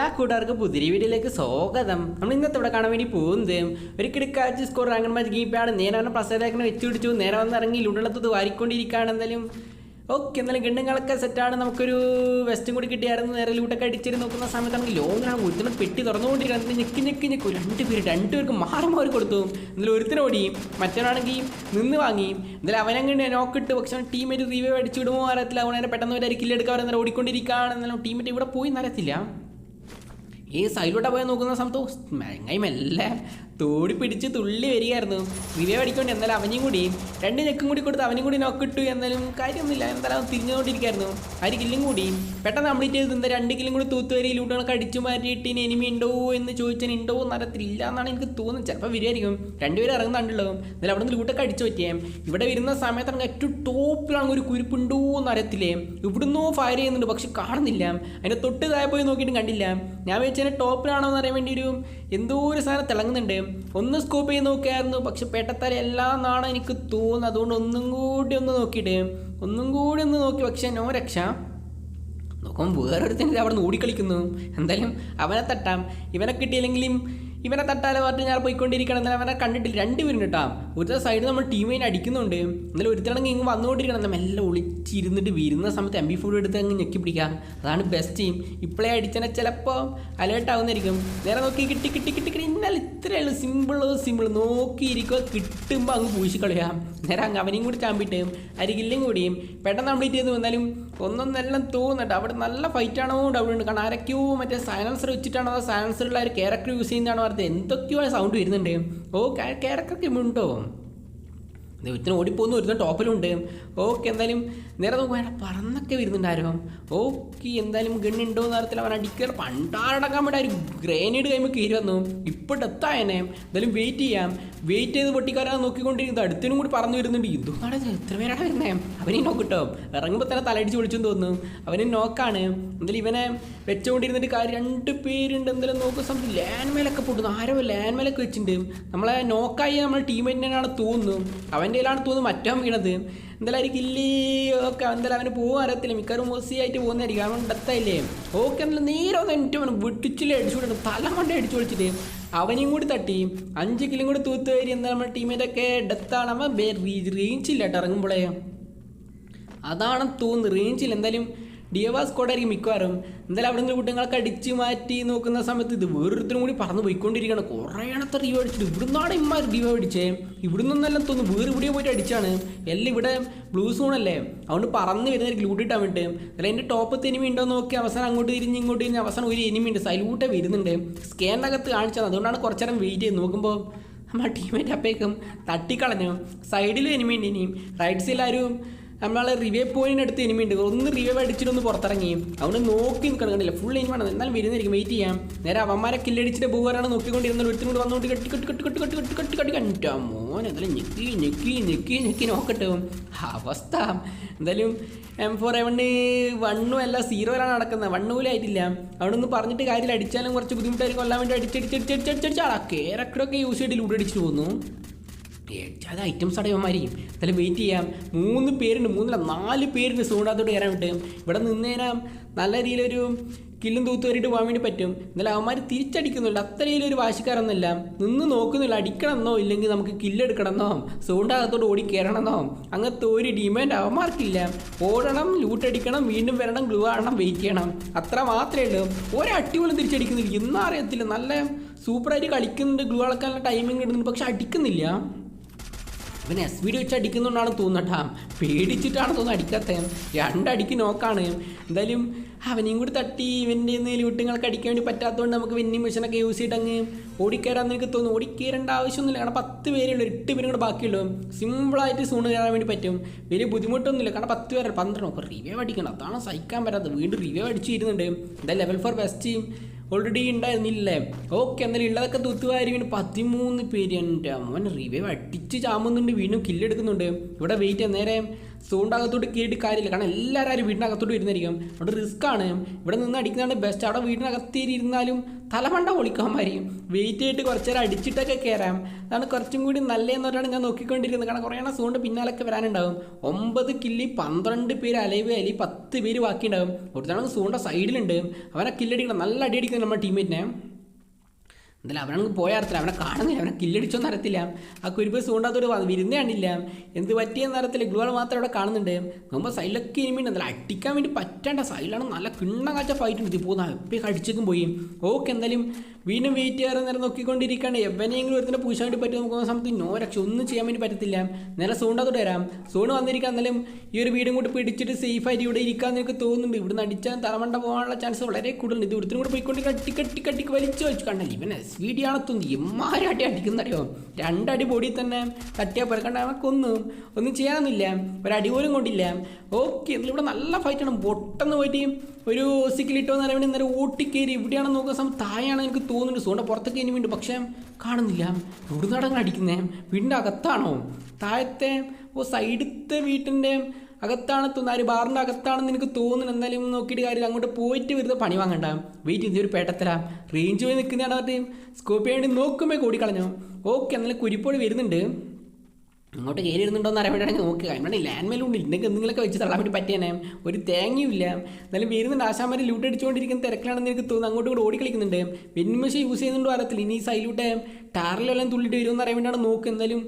എല്ലാ കൂട്ടുകാർക്കും പുതിരി വീഡിയോയിലേക്ക് സ്വാഗതം. നമ്മൾ ഇന്നത്തെ ഇവിടെ കാണാൻ വേണ്ടി പോകുന്നത് ഒരു കിടക്കാച്ച് സ്കോർ റാങ്കൺ മാച്ച് ഗീപ്പാണ് നേരെ വന്ന പ്രസേതേക്കനെ വെച്ച് പിടിച്ചു. നേരെ വന്ന് ഇറങ്ങി ലുടളത്തത് വാരിക്കൊണ്ടിരിക്കുകയാണ് എന്തായാലും. ഓക്കെ എന്നാലും ഗണ്ണുങ്ങളൊക്കെ സെറ്റാണ് നമുക്കൊരു വെസ്റ്റും കൂടി കിട്ടിയായിരുന്നു. നേരെ ലൂട്ടൊക്കെ അടിച്ചിട്ട് നോക്കുന്ന സമയത്ത് നമുക്ക് ലോങ്ങിലാണ് ഒരുത്തിനെ പെട്ടി തുറന്നുകൊണ്ടിരിക്കുന്നത് ഞെക്കി ഞെക്കി ഞെക്കും. രണ്ട് പേര് രണ്ട് പേർക്ക് മാറി മാറി കൊടുത്തു. എന്നാലും ഒരുത്തിനെ ഓടിയും വാങ്ങി നിന്ന് വാങ്ങി. എന്തായാലും അവനങ്ങനെ നോക്കിട്ട് പക്ഷെ ടീമേറ്റ് റീവേ അടിച്ചിടുമോ അറിയത്തില്ല. അവനെ പെട്ടെന്ന് ഒരു അരിക്കില്ലെടുക്കാൻ ഓടിക്കൊണ്ടിരിക്കുകയാണ്. എന്നാലും ടീമേറ്റ് ഇവിടെ പോയി അറിയത്തില്ല. ഈ സൈഡിലോട്ട് പോയി നോക്കുന്ന സമയത്ത് മെങ്ങായി മെല്ലെ തോടി പിടിച്ച് തുള്ളി വരികയായിരുന്നു. റിവേ അടിക്കൊണ്ട് എന്നാലും അവനും കൂടി രണ്ട് ഞെക്കും കൂടി കൊടുത്ത് അവനും കൂടി നോക്കിട്ടു എന്നാലും കാര്യമൊന്നുമില്ല. എന്തായാലും അവൻ തിരിഞ്ഞുകൊണ്ടിരിക്കുകയായിരുന്നു. ഒരു കില്ലും കൂടി പെട്ടെന്ന് കംപ്ലീറ്റ് ചെയ്ത് എന്താ രണ്ട് കില്ലും കൂടി തൂത്തുവരി ലൂട്ടുകളൊക്കെ അടിച്ചു മാറ്റിയിട്ട് ഇനി എനിമി ഉണ്ടോ എന്ന് ചോദിച്ചാൽ ഉണ്ടോ എന്ന് അറിയത്തില്ല എന്നാണ് എനിക്ക് തോന്നുന്നത്. ചിലപ്പോൾ വരുമായിരിക്കും രണ്ടുപേരും ഇറങ്ങുന്നുണ്ടല്ലോ. എന്നാലും അവിടെ നിന്ന് ലൂട്ടൊക്കെ അടിച്ചു പറ്റിയേ. ഇവിടെ വരുന്ന സമയത്ത് സമയത്താണ് ഏറ്റവും ടോപ്പിലാണ് ഒരു കുരിപ്പുണ്ടോ എന്ന് അറിയത്തില്ലേ. ഇവിടുന്നോ ഫയർ ചെയ്യുന്നുണ്ട് പക്ഷെ കാണുന്നില്ല. അതിന്റെ തൊട്ട് താഴെ പോയി നോക്കിയിട്ടും കണ്ടില്ല. ഞാൻ വെച്ചാൽ ടോപ്പിലാണോ എന്ന് അറിയാൻ വേണ്ടി ഒരു എന്തോ ഒരു സാധനം തിളങ്ങുന്നുണ്ട്. ഒന്ന് സ്കോപ്പ് ചെയ്ത് നോക്കിയായിരുന്നു. പക്ഷെ പെട്ടത്തര എല്ലാം എന്നാണ് എനിക്ക് തോന്നുന്നത്. അതുകൊണ്ട് ഒന്നും കൂടി ഒന്ന് നോക്കിയിട്ട്. ഒന്നും കൂടി ഒന്ന് നോക്കി. പക്ഷെ നോ രക്ഷ. നോക്കുമ്പോൾ വേറൊരുത്തൻ അവിടെ നിന്ന് ഓടിക്കളിക്കുന്നു. എന്തായാലും അവനെ തട്ടാം. ഇവനെ കിട്ടിയില്ലെങ്കിലും ഇവനെ തട്ടാല പറഞ്ഞ് ഞാൻ പോയിക്കൊണ്ടിരിക്കണം എന്നാലും അവനെ കണ്ടിട്ടില്ല. രണ്ടുപേരും കേട്ടാ. ഒരു സൈഡ് നമ്മൾ ടീമിനെ അടിക്കുന്നുണ്ട്. എന്നാലും ഒരുത്തണെങ്കിൽ ഇങ്ങ് വന്നുകൊണ്ടിരിക്കണം എന്നാൽ മെല്ലെ ഒളിച്ചിരുന്നിട്ട് വിരുന്ന സമയത്ത് എം ബി ഫുഡ് എടുത്ത് അങ്ങ് ഞെക്കി പിടിക്കാം അതാണ് ബെസ്റ്റ് ടീം ഇപ്പോഴേ അടിച്ചനെ ചിലപ്പോൾ അലേർട്ട് ആവുന്നതായിരിക്കും. നേരെ നോക്കി കിട്ടി കിട്ടി കിട്ടി കിട്ടി. എന്നാൽ ഇത്രയേ ഉള്ളൂ. സിമ്പിളോ സിമ്പിൾ നോക്കിയിരിക്കുക കിട്ടുമ്പോൾ അങ്ങ് പൂശിക്കളയാം നേരെ അങ്ങ് അവനെയും കൂടി ചാമ്പിട്ട് അരികില്ലും കൂടിയും പെട്ടെന്ന് കംപ്ലീറ്റ് ചെയ്ത് വന്നാലും ഒന്നൊന്നെല്ലാം തോന്നുന്നുണ്ട്. അവിടെ നല്ല ഫൈറ്റ് ആണോ ഡൗട്ട് ഉണ്ട്. കാരണം ആരൊക്കെയോ മറ്റേ സൈലൻസർ വെച്ചിട്ടാണോ അതോ സൈലൻസറുള്ള ഒരു ക്യാരക്ടർ യൂസ് ചെയ്യുന്നതാണോ പറഞ്ഞത്. എന്തൊക്കെയോ സൗണ്ട് വരുന്നുണ്ട്. ഓ ക്യാരക്ടറൊക്കെ ഉണ്ടോ? ദൈവത്തിന് ഓടിപ്പോകുന്ന ഒരുത്തൻ ടോപ്പിലുണ്ട് ഓക്കെ എന്തായാലും നേരെ നോക്കുമ്പോൾ പറന്നൊക്കെ വരുന്നുണ്ടായിരുന്നു ഓക്കെ എന്തായാലും ഗണ്ണുണ്ടോ എന്ന് അറിയത്തില്ല. അവൻ അടിക്കാൻ പണ്ടാടക്കാൻ വേണ്ടി ഒരു ഗ്രേനേഡ് കഴിയുമ്പോൾ കയറി വന്നു. ഇപ്പോൾ ഡെത്തായനെ എന്തായാലും വെയിറ്റ് ചെയ്യാം. വെയിറ്റ് ചെയ്ത് പൊട്ടിക്കാരാ നോക്കിക്കൊണ്ടിരിക്കുന്നത് അടുത്തിനും കൂടി പറന്നു വരുന്നുണ്ട്. ഇതുമാണ് എത്ര പേരാണ് വരുന്നേ? അവനെ നോക്കിട്ടോ ഇറങ്ങുമ്പോൾ തന്നെ തലയടിച്ച് വിളിച്ചെന്ന് തോന്നുന്നു. അവനെ നോക്കാണ് എന്തായാലും ഇവനെ വെച്ചുകൊണ്ടിരുന്നിട്ട് കാര്യം രണ്ട് പേരുണ്ട്. എന്തായാലും നോക്കുന്ന സമയത്ത് ലാൻഡ് മേലൊക്കെ പൊട്ടുന്നു. ആരോ ലാൻഡ് മേലൊക്കെ വെച്ചിട്ടുണ്ട്. നമ്മളെ നോക്കായി നമ്മളെ ടീമേറ്റിനാണ് തോന്നുന്നു. അവന്റെ കയ്യിലാണ് തോന്നുന്നു മറ്റോ വീണത്. എന്തായാലും ഒരു കില്ലി ഒക്കെ എന്തായാലും അവന് പോകാൻ അറിയത്തില്ല. മിക്കവാറും മോസി ആയിട്ട് പോകുന്നതായിരിക്കും. അവൻ ഡെത്തായില്ലേ ഓക്കെ എന്നാലും നേരെ ഒന്ന് എനിക്ക് അവൻ വിട്ടിച്ചില്ല അടിച്ചു തല മണ്ട അടിച്ചു വിളിച്ചിട്ട് അവനെയും കൂടി തട്ടി. അഞ്ച് കിലും കൂടി തൂത്ത് കയറി എന്താ നമ്മുടെ ടീമിന്റെയൊക്കെ ഡെത്താണ് അവൻ റേഞ്ചില്ല കേട്ടോ ഇറങ്ങുമ്പോഴേ അതാണ് തോന്നുന്നത് റേഞ്ചിൽ എന്തായാലും ഡിയവാ സ്കോഡായിരിക്കും മിക്കവാറും. എന്തായാലും അവിടെ നിന്ന് കുട്ടികളൊക്കെ അടിച്ച് മാറ്റി നോക്കുന്ന സമയത്ത് ഇത് വേറൊരുത്തരും കൂടി പറന്ന് പോയിക്കൊണ്ടിരിക്കുകയാണ്. കുറേ എണ്ണത്തെ റിവ്യൂ അടിച്ചിട്ട് ഇവിടുന്നാണ് ഇമ്മാർ റിവ്യൂ അടിച്ചേ. ഇവിടെ നിന്നെല്ലാം തോന്നുന്നു വേറെ ഇവിടെ പോയിട്ട് അടിച്ചാണ്. എല്ലാം ഇവിടെ ബ്ലൂ സോണല്ലേ അതുകൊണ്ട് പറന്ന് വരുന്നതായിരിക്കും ലൂട്ട് ഇട്ടാൻ വേണ്ടി അല്ല എന്റെ ടോപ്പത്ത് എനിമി ഉണ്ടോ നോക്കി അവസാനം അങ്ങോട്ട് തിരിഞ്ഞ് ഇങ്ങോട്ട് തിരിഞ്ഞ് അവസാനം ഒരു എനിമി ഉണ്ട്. സൈലൂട്ടേ വരുന്നുണ്ട്. സ്കാനിന്റെ അകത്ത് കാണിച്ചത് അതുകൊണ്ടാണ് കുറച്ചേരം വെയിറ്റ് ചെയ്ത് നോക്കുമ്പോൾ നമ്മുടെ ടീമേറ്റ് അപ്പേക്കും തട്ടിക്കളഞ്ഞു. സൈഡിൽ എനിമി ഉണ്ട് ഇനിയും. റൈറ്റ് സൈഡിൽ ആരും നമ്മളെ റിവേ പോയിന്റ് അടുത്ത് എനിമി ഉണ്ട് ഒന്ന് റിവേ അടിച്ചിട്ട് ഒന്ന് പുറത്തിറങ്ങി. അവനെ നോക്കി നിൽക്കണം കണ്ടില്ല? ഫുൾ എനിമാണ് എന്നാലും വരുന്നതായിരിക്കും വെയിറ്റ് ചെയ്യാം. നേരെ അവന്മാരെ കില്ലടിച്ചിട്ട് പോകാനാണ് നോക്കിക്കൊണ്ടിരുന്നത്. ഒരുത്തും കൂടി വന്നുകൊണ്ട് കെട്ടി കെട്ടി കെട്ടി കെട്ടി കെട്ടി കെട്ടി കെട്ടി കെട്ടി കണ്ടിട്ടാ മോൻ എന്തായാലും ഞെക്കി ഞെക്കി ഞെക്കി ഞെക്കി നോക്കട്ടെ അവസ്ഥ. എന്തായാലും എം ഫോർ എവണ് വണ്ണും അല്ല സീറോയിലാണ് നടക്കുന്നത്. വണ്ണൂലായിട്ടില്ല അവിടെ ഒന്ന് പറഞ്ഞിട്ട് കാര്യത്തിൽ അടിച്ചാലും കുറച്ച് ബുദ്ധിമുട്ടായിരിക്കും. കൊല്ലാൻ വേണ്ടി അടിച്ചടിച്ചടിച്ചടിച്ചടിച്ചാളാ കേരക്ടറൊക്കെ യൂസ് ചെയ്തിട്ട് ലൂടെ അടിച്ചിട്ട് പോകുന്നു അത് ഐറ്റംസ് അടയവന്മാരെയും എന്തായാലും വെയിറ്റ് ചെയ്യാം. മൂന്ന് പേരുണ്ട് മൂന്നല്ല നാല് പേരുണ്ട് സൂണ്ടാത്തോട്ട് കയറാൻ വിട്ട്. ഇവിടെ നിന്നേരാം നല്ല രീതിയിലൊരു കില്ലും തൂത്ത് കയറിയിട്ട് പോകാൻ വേണ്ടി പറ്റും. എന്നാലും അവന്മാർ തിരിച്ചടിക്കുന്നുണ്ട്. അത്ര രീതിയിലൊരു വാശിക്കാരൊന്നുമില്ല. നിന്ന് നോക്കുന്നില്ല. അടിക്കണമെന്നോ ഇല്ലെങ്കിൽ നമുക്ക് കില്ലെടുക്കണമെന്നോ സൂണ്ടാകത്തോട്ട് ഓടി കയറണമെന്നോ അങ്ങനത്തെ ഒരു ഡിമാൻഡ് അവന്മാർക്കില്ല. ഓടണം ലൂട്ടടിക്കണം വീണ്ടും വരണം ഗ്ലൂ ആടണം വെയിറ്റ് ചെയ്യണം. അത്ര മാത്രമേ ഉള്ളൂ. ഒരേ പോലും തിരിച്ചടിക്കുന്നില്ല. ഇന്നും നല്ല സൂപ്പറായിട്ട് കളിക്കുന്നുണ്ട്. ഗ്ലൂ അളക്കാനുള്ള ടൈമിംഗ് ഇടുന്നുണ്ട്. പക്ഷെ അടിക്കുന്നില്ല. ഇവൻ എസ് വി ഡി വെച്ച് അടിക്കുന്നുണ്ടാണ് തോന്നട്ടാ പേടിച്ചിട്ടാണ് തോന്നുന്നത് അടിക്കാത്ത. രണ്ടടിക്ക് നോക്കാണ് എന്തായാലും അവനെയും കൂടി തട്ടി ഇവന്റെ ലൂട്ടുകൾക്ക് അടിക്കാൻ വേണ്ടി പറ്റാത്തതുകൊണ്ട് നമുക്ക് വെന്നിങ് മെഷീനൊക്കെ യൂസ് ചെയ്തിട്ട് അങ്ങ് എനിക്ക് തോന്നുന്നു. ഓടിക്കയറേണ്ട ആവശ്യമൊന്നുമില്ല. കാരണം പത്ത് പേരുള്ളൂ എട്ട് പേരും കൂടെ ബാക്കിയുള്ളൂ. സിമ്പിളായിട്ട് സൂണ് കയറാൻ വേണ്ടി പറ്റും. വലിയ ബുദ്ധിമുട്ടൊന്നുമില്ല. കാരണം പത്ത് പേരല്ല. പന്ത്രണ്ട് നോക്കാം. റിവ്യൂ അടിക്കണം. അതാണ് സഹിക്കാൻ പറ്റാത്തത്. വീണ്ടും റിവ്യൂ അടിച്ചിരുന്നുണ്ട് എന്തായാലും ലെവൽ ഫോർ ബെസ്റ്റ് ഓൾറെഡി ഉണ്ടായിരുന്നില്ലേ ഓക്കെ എന്നാലും ഉള്ളതൊക്കെ തൂത്തുവാരി പിന്നെ പതിമൂന്ന് പേര് എന്റെ അമ്മൻ റിവൈവ് അടിച്ച് ചാമുന്നുണ്ട് വീണ്ടും കില്ലെടുക്കുന്നുണ്ട് ഇവിടെ വെയിറ്റ് നേരെ സൂണ്ട് അകത്തോട്ട് കയറിയിട്ട് കാര്യമില്ല. കാരണം എല്ലാവരും വീടിനകത്തോട്ട് വരുന്നതായിരിക്കും. അവിടെ റിസ്ക് ആണ്. ഇവിടെ നിന്ന് അടിക്കുന്നതാണ് ബെസ്റ്റ് അവിടെ വീടിനകത്തേരി ഇരുന്നാലും തലമണ്ട പൊളിക്കാമായിരിക്കും വെയിറ്റ് ആയിട്ട് കുറച്ച് നേരം അടിച്ചിട്ടൊക്കെ കയറാം അതാണ് കുറച്ചും കൂടി നല്ലതെന്ന് നല്ലതെന്നൊരാണ് ഞാൻ നോക്കിക്കൊണ്ടിരിക്കുന്നത് കാരണം കുറേ എണ്ണം സൂണ്ട് പിന്നാലൊക്കെ വരാനുണ്ടാവും. ഒമ്പത് കില്ലി പന്ത്രണ്ട് പേര് അലൈവ് അല്ലെങ്കിൽ പത്ത് പേര് ബാക്കിയുണ്ടാവും. തവണ സൂണ്ട സൈഡിലുണ്ട് അവനെ കില്ലടിക്കണം നല്ല അടി അടിക്കുന്നത് നമ്മുടെ ടീമേറ്റിനെ എന്തായാലും അവനങ്ങ് പോയ അർത്ഥത്തില്ല അവനെ കാണുന്നില്ല അവനെ കില്ലടിച്ചോന്ന് അറിയത്തില്ല. ആ കുരുപ്പ് സൂണ്ടാത്തൊരു വിരുന്ന് കണ്ടില്ല എന്ത് പറ്റിയെന്ന് അറിയത്തില്ല. ഗ്ലുവാൾ മാത്രം അവിടെ കാണുന്നുണ്ട്. നമ്മൾ സൈലൊക്കെ ഇനിമീണ്ട് എന്തായാലും അടിക്കാൻ വേണ്ടി പറ്റേണ്ട സൈലാണ് നല്ല കിണ്ണ കാച്ച ഫൈറ്റ് ഉണ്ട്. ഇപ്പോൾ എപ്പോഴും അടിച്ചേക്കും പോയി. ഓക്കെ എന്തായാലും വീണ്ടും വെയിറ്റ് ചെയ്യാറ് നേരം നോക്കിക്കൊണ്ടിരിക്കുകയാണ്. എവനെയെങ്കിലും ഒരുത്തിനെ പൂശാൻ വേണ്ടി പറ്റും നോക്കുന്ന സമയത്ത് നോ രക്ഷ ഒന്നും ചെയ്യാൻ വേണ്ടി പറ്റത്തില്ല. നേരെ സൂണ്ടാത്തോട്ട് വരാം. സൂണ് വന്നിരിക്കാൻ എന്നാലും ഈ ഒരു വീടും കൂടി പിടിച്ചിട്ട് സേഫായിട്ട് ഇവിടെ ഇരിക്കാൻ എനിക്ക് തോന്നുന്നുണ്ട്. ഇവിടുന്ന് അടിച്ചാൽ തലമണ്ട പോകാനുള്ള ചാൻസ് വളരെ കൂടുതലുണ്ട്. ഇത് ഇവിടുത്തെ കൂടെ പോയിക്കൊണ്ട് കട്ടി കട്ടി വലിച്ചു വെച്ചു കണ്ടല്ലേ. ഇവനെ സ്പീഡ് ആണത്തൊന്നും അടി അടിക്കുന്നറിയോ? രണ്ടടി ബോഡി തന്നെ തട്ടിയാൽ പോലെ കൊന്നു. ഒന്നും ചെയ്യാനൊന്നുമില്ല. ഒരടി പോലും കൊണ്ടില്ല. ഓക്കെ ഇവിടെ നല്ല ഫൈറ്റാണ് പൊട്ടെന്ന് പോയിട്ട് ഒരു സിക്കിലിട്ടോ എന്ന് പറയുമ്പോൾ നേരെ ഓട്ടിക്കേരി ഇവിടെയാണെന്ന് നോക്കുന്ന സമയം താഴെയാണ് എനിക്ക് തോന്നുന്നുണ്ട്. സോണ്ട പുറത്തൊക്കെ ഇനി വീണ്ടും. പക്ഷേ കാണുന്നില്ല. എവിടെ നടങ്ങനെ അടിക്കുന്നേ? വീടിന്റെ അകത്താണോ? താഴത്തെ ഓ സൈഡത്തെ വീട്ടിന്റെ അകത്താണ് തോന്നുന്നത് ഒരു ബാറിന്റെ അകത്താണെന്ന് എനിക്ക് തോന്നുന്നു. എന്നാലും നോക്കിയിട്ട് കാര്യം അങ്ങോട്ട് പോയിട്ട് വെറുതെ പണി വാങ്ങണ്ട. വെയിറ്റ് ചെയ്ത് ഒരു പേട്ടത്തല. റേഞ്ച് പോയി നിൽക്കുന്നതാണ് അവരുടെ സ്കോപ്പ് വേണ്ടി നോക്കുമ്പോൾ കൂടിക്കളഞ്ഞു ഓക്കെ എന്നാലും കുരിപ്പോട് വരുന്നുണ്ട്. അങ്ങോട്ട് കയറി ഇരുന്നുണ്ടോ എന്ന് അറിയാൻ വേണ്ടിയാണെങ്കിൽ നോക്കുക. ഇവിടെ ലാൻഡ് മേലുണ്ട് ഇന്നൊക്കെ എന്തെങ്കിലുമൊക്കെ വെച്ച് തള്ളാൻ വേണ്ടി പറ്റിയനെ. ഒരു തേങ്ങയുമില്ല എന്നാലും വരുന്നുണ്ട്. ആശാമാരെ ലൂട്ട് അടിച്ചുകൊണ്ടിരിക്കുന്ന തിരക്കിലാണെന്ന് എനിക്ക് തോന്നുന്നു. അങ്ങോട്ടും കൂടെ ഓടി കളിക്കുന്നുണ്ട് വെന്മശ യൂസ് ചെയ്യുന്നുണ്ടോ അറിയത്തില്ല. ഇനി സൈലൂട്ടെ ടാറിലെല്ലാം തുള്ളിട്ട് വരുമെന്ന് അറിയാൻ വേണ്ടിയാണ് നോക്കുക. എന്തായാലും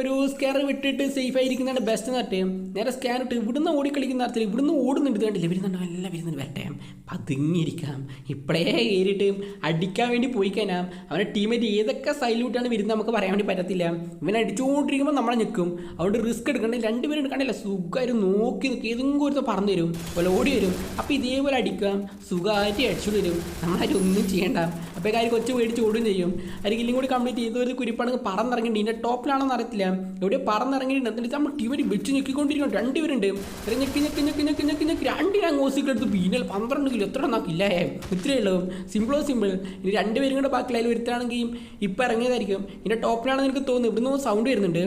ഒരു സ്കാനർ വിട്ടിട്ട് സേഫ് ആയിരിക്കുന്നതാണ് ബെസ്റ്റ് എന്ന് നട്ട് നേരെ സ്കാൻ ഇട്ട് ഇവിടുന്ന് ഓടിക്കളിക്കുന്ന അർത്ഥത്തിൽ ഇവിടുന്ന് ഓടുന്നുണ്ട് കണ്ടില്ല? വരുന്നുണ്ട് നല്ല വരുന്നുണ്ട് വരട്ടെ. പതുങ്ങിയിരിക്കാം. ഇപ്പോഴേ കയറിയിട്ട് അടിക്കാൻ വേണ്ടി പോയി കഴിഞ്ഞാൽ അവന്റെ ടീമേറ്റ് ഏതൊക്കെ സൈലൂട്ടാണ് വരുന്നത് നമുക്ക് പറയാൻ വേണ്ടി പറ്റത്തില്ല. ഇവൻ അടിച്ചുകൊണ്ടിരിക്കുമ്പോൾ നമ്മളെ നിൽക്കും അവിടെ റിസ്ക് എടുക്കണ്ട. രണ്ടുപേരും കണ്ടില്ല? സുഖമായിട്ട് നോക്കി നിൽക്കും ഏതെങ്കിലും ഒരു പറഞ്ഞു തരും പോലെ ഓടി വരും. അപ്പോൾ ഇതേപോലെ അടിക്കാം സുഖമായിട്ട് അടിച്ചു വരും. നമ്മളായിട്ട് ഒന്നും ചെയ്യണ്ട. അപ്പോൾ കാര്യം കൊച്ചു മേടിച്ച് ഓടുകയും ചെയ്യും. അതിലും കൂടി കംപ്ലീറ്റ് ചെയ്ത ഒരു കുരിപ്പാണെങ്കിൽ പറന്നിറങ്ങിയിട്ട് ഇതിന്റെ ടോപ്പിലാണെന്ന് അറിയത്തില്ല. എവിടെ പറന്നിറങ്ങിയിട്ടുണ്ട്. എന്നിട്ട് നമ്മൾ ടീമിൽ വെച്ച് ഞെക്കിക്കൊണ്ടിരിക്കണം രണ്ടുപേരുണ്ട്. ഇത്ര ഞെക്കി ഞെക്കി ഞെക്കി ഞെക്കി ഞെക്കി ഞെക്കി. രണ്ടിനാങ് ഓസിക്കെടുത്ത് പിന്നെ പന്ത്രണ്ട് കിലോ. എത്ര നാക്കില്ലേ ഇത്രയേ ഉള്ളൂ. സിമ്പിളോ സിമ്പിൾ ഇനി രണ്ടുപേരും കൂടെ ബാക്കി അതിൽ വരുത്താണെങ്കിൽ ഇപ്പം ഇറങ്ങിയതായിരിക്കും. ഇതിന്റെ ടോപ്പിലാണെന്ന് എനിക്ക് തോന്നുന്നു. ഇവിടുന്ന് സൗണ്ട് വരുന്നുണ്ട്.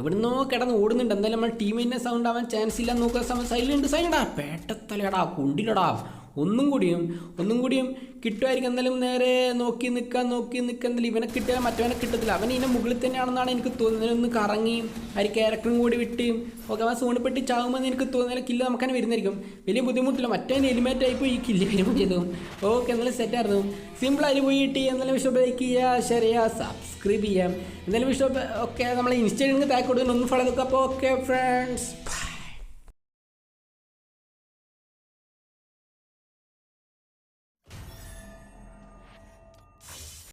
എവിടുന്നോ കിടന്ന് ഓടുന്നുണ്ട്. എന്തായാലും നമ്മൾ ടീമിന്റെ സൗണ്ട് ആവാൻ ചാൻസ് ഇല്ല നോക്കുക സമയം സൈലന്റ് സൈലണ്ടാ പേട്ടത്തലടാ കുണ്ടിലടാ. ഒന്നും കൂടിയും ഒന്നും കൂടിയും കിട്ടുമായിരിക്കും. എന്നാലും നേരെ നോക്കി നിൽക്കാൻ നോക്കി നിൽക്കാൻ എന്തായാലും ഇവനെ കിട്ടിയാൽ മറ്റവനെ കിട്ടത്തില്ല. അവൻ ഇതിന്റെ മുകളിൽ തന്നെയാണെന്നാണ് എനിക്ക് തോന്നുന്നത്. ഒന്ന് കറങ്ങി ഒരു ക്യാരക്ടറും കൂടി വിട്ട്. ഓക്കെ അവൻ സൂണിപ്പെട്ടി ചാകുമെന്ന് എനിക്ക് തോന്നുന്നില്ല കില്ല് നമുക്കന്നെ വരുന്നതായിരിക്കും. വലിയ ബുദ്ധിമുട്ടില്ല. മറ്റേ എലിമേറ്റ് ആയിപ്പോൾ ഈ കില്ല് വരുമ്പോൾ ചെയ്തു ഓക്കെ എന്നാലും സെറ്റായിരുന്നു സിമ്പിൾ ആയി പോയി പോയിട്ട് എന്നാലും വിഷയം ലൈക്ക് ചെയ്യുക ഷെയർ ചെയ്യുക സബ്സ്ക്രൈബ് ചെയ്യാം എന്നാലും വിഷയം ഒക്കെ നമ്മൾ ഇൻസ്റ്റാഗ്രാമിൽ താഴെ കൊടുക്കുന്നു ഒന്ന് ഫോളോ നോക്കുക അപ്പോൾ ഓക്കെ ഫ്രണ്ട്സ്